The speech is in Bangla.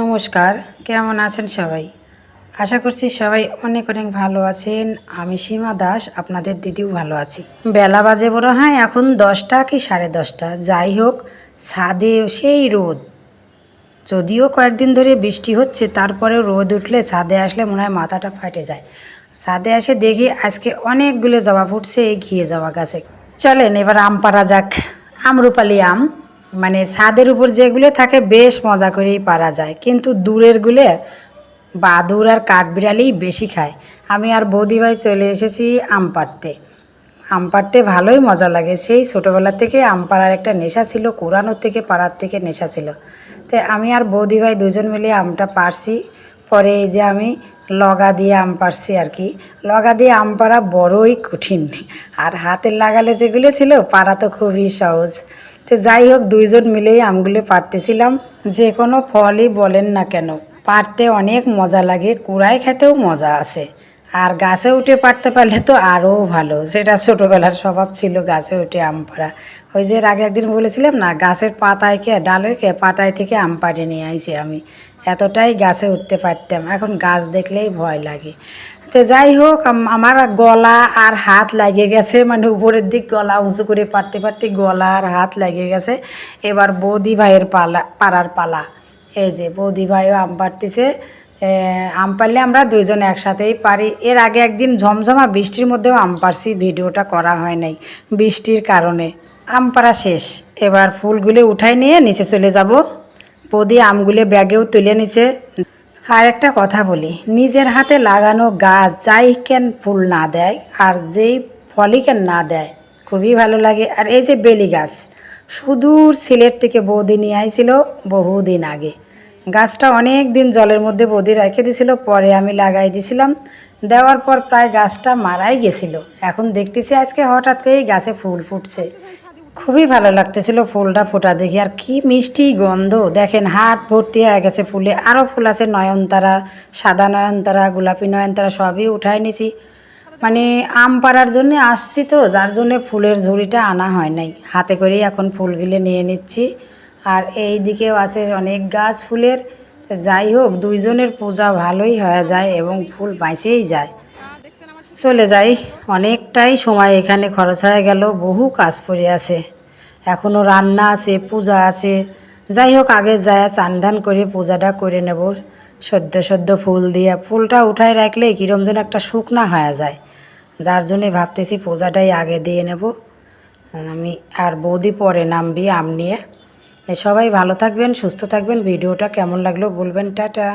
নমস্কার, কেমন আছেন সবাই? আশা করছি সবাই অনেক অনেক ভালো আছেন। আমি সীমা দাস, আপনাদের দিদিও ভালো আছি। বেলা বাজে বড়, হয়, এখন দশটা কি সাড়ে দশটা? যাই হোক, ছাদে সেই রোদ। যদিও কয়েকদিন ধরে বৃষ্টি হচ্ছে, তারপরেও রোদ উঠলে ছাদে আসলে মনে হয় মাথাটা ফাটে যায়। ছাদে এসে দেখি আজকে অনেকগুলো জবা ফুটছে, এই ঘিয়ে জবা গাছে। চলেন, এবার আম পাড়া যাক। আমরুপালি আম। মানে ছাদের উপর যেগুলো থাকে বেশ মজা করেই পারা যায়। কিন্তু দূরেরগুলো বাদুর আর কাঠবিড়ালি বেশি খায়। আমি আর বৌদি ভাই চলে এসেছি আম পাড়তে। আম পাড়তে ভালোই মজা লাগে। সেই ছোটোবেলা থেকে আম পাড়ার একটা নেশা ছিল, কোরানোর থেকে, পাড়ার থেকে নেশা ছিল। তো আমি আর বৌদি ভাই দুজন মিলে আমটা পারছি পরে এই যে আমি লগা দিয়ে আম পারছি আর কি। লগা দিয়ে আম পাড়া বড়ই কঠিন। আর হাতের লাগালে যেগুলো ছিল, পাড়া তো খুবই সহজ। তো যাই হোক, দুইজন মিলেই আমগুলো পারতেছিলাম। যে কোনো ফলই বলেন না কেন, পারতে অনেক মজা লাগে কুড়াই খেতেও মজা আছে। আর গাছে উঠে পারতে পারলে তো আরও ভালো। সেটা ছোটোবেলার স্বভাব ছিল গাছে উঠে আম পাড়া। ওই যে আগে একদিন বলেছিলাম না, গাছের পাতায় কে ডালের কে পাতায় থেকে আম পাড়ে নিয়ে আইছি আমি। এতটাই গাছে উঠতে পারতাম, এখন গাছ দেখলেই ভয় লাগে। তো যাই হোক আমার গলা আর হাত লাগিয়ে গেছে মানে উপরের দিক গলা উঁচু করে পারতে পারতে গলা আর হাত লাগিয়ে গেছে। এবার বৌদি ভাইয়ের পালা, পাড়ার পালা। এই যে বৌদি ভাইও আম পাড়তেছে আম পারলে আমরা দুইজন একসাথেই পারি। এর আগে একদিন ঝমঝমা বৃষ্টির মধ্যেও আম পারছি ভিডিওটা করা হয় নাই বৃষ্টির কারণে। আম পাড়া শেষ। এবার ফুলগুলো উঠাই নিয়ে নিচে চলে যাব। বৌদি আমগুলো ব্যাগেও তুলে নিছে। আর একটা কথা বলি, নিজের হাতে লাগানো গাছ যাই কেন ফুল না দেয়, আর যেই ফলই কেন না দেয়, খুবই ভালো লাগে। আর এই যে বেলি গাছ, সুদূর সিলেট থেকে বৌদি নিয়ে আইছিল বহুদিন আগে। গাছটা অনেক দিন জলের মধ্যে বদি রেখে দিছিল, পরে আমি লাগাই দিছিলাম। দেওয়ার পর প্রায় গাছটা মারাই গেছিল। এখন দেখতেছি আজকে হঠাৎ করেই গাছে ফুল ফুটছে। খুবই ভালো লাগতেছিল ফুলটা ফোটা দেখি। আর কি মিষ্টি গন্ধ। দেখেন, হাত ভর্তি হয়ে গেছে ফুলে। আরও ফুল আছে, নয়নতারা, সাদা নয়নতারা, গোলাপি নয়নতারা, সবই উঠাই নিছি। মানে আম পাড়ার জন্য আসছি তো, যার জন্য ফুলের ঝুড়িটা আনা হয় নাই। হাতে করেই এখন ফুলগুলো নিয়ে নিচ্ছি। আর এই দিকেও আছে অনেক গাছ ফুলের। যাই হোক, দুইজনের পূজা ভালোই হয়ে যায় এবং ফুল বাঁচেই যায়। চলে যাই। অনেকটাই সময় এখানে খরচ হয়ে গেল, বহু কাজ পড়ে আছে। এখনও রান্না আছে, পূজা আছে। যাই হোক, আগে যায় চান ধান করে পূজাটা করে নেব। সদ্য সদ্য ফুল দিয়ে, ফুলটা উঠায় রাখলে কীরম যেন একটা শুকনা হয়ে যায়। যার জন্যে ভাবতেছি পূজাটাই আগে দিয়ে নেব। আমি আর বৌদি পরে নামবি, আম নিয়ে। সবাই ভালো থাকবেন সুস্থ থাকবেন। ভিডিওটা কেমন লাগল বলবেন। টাটা।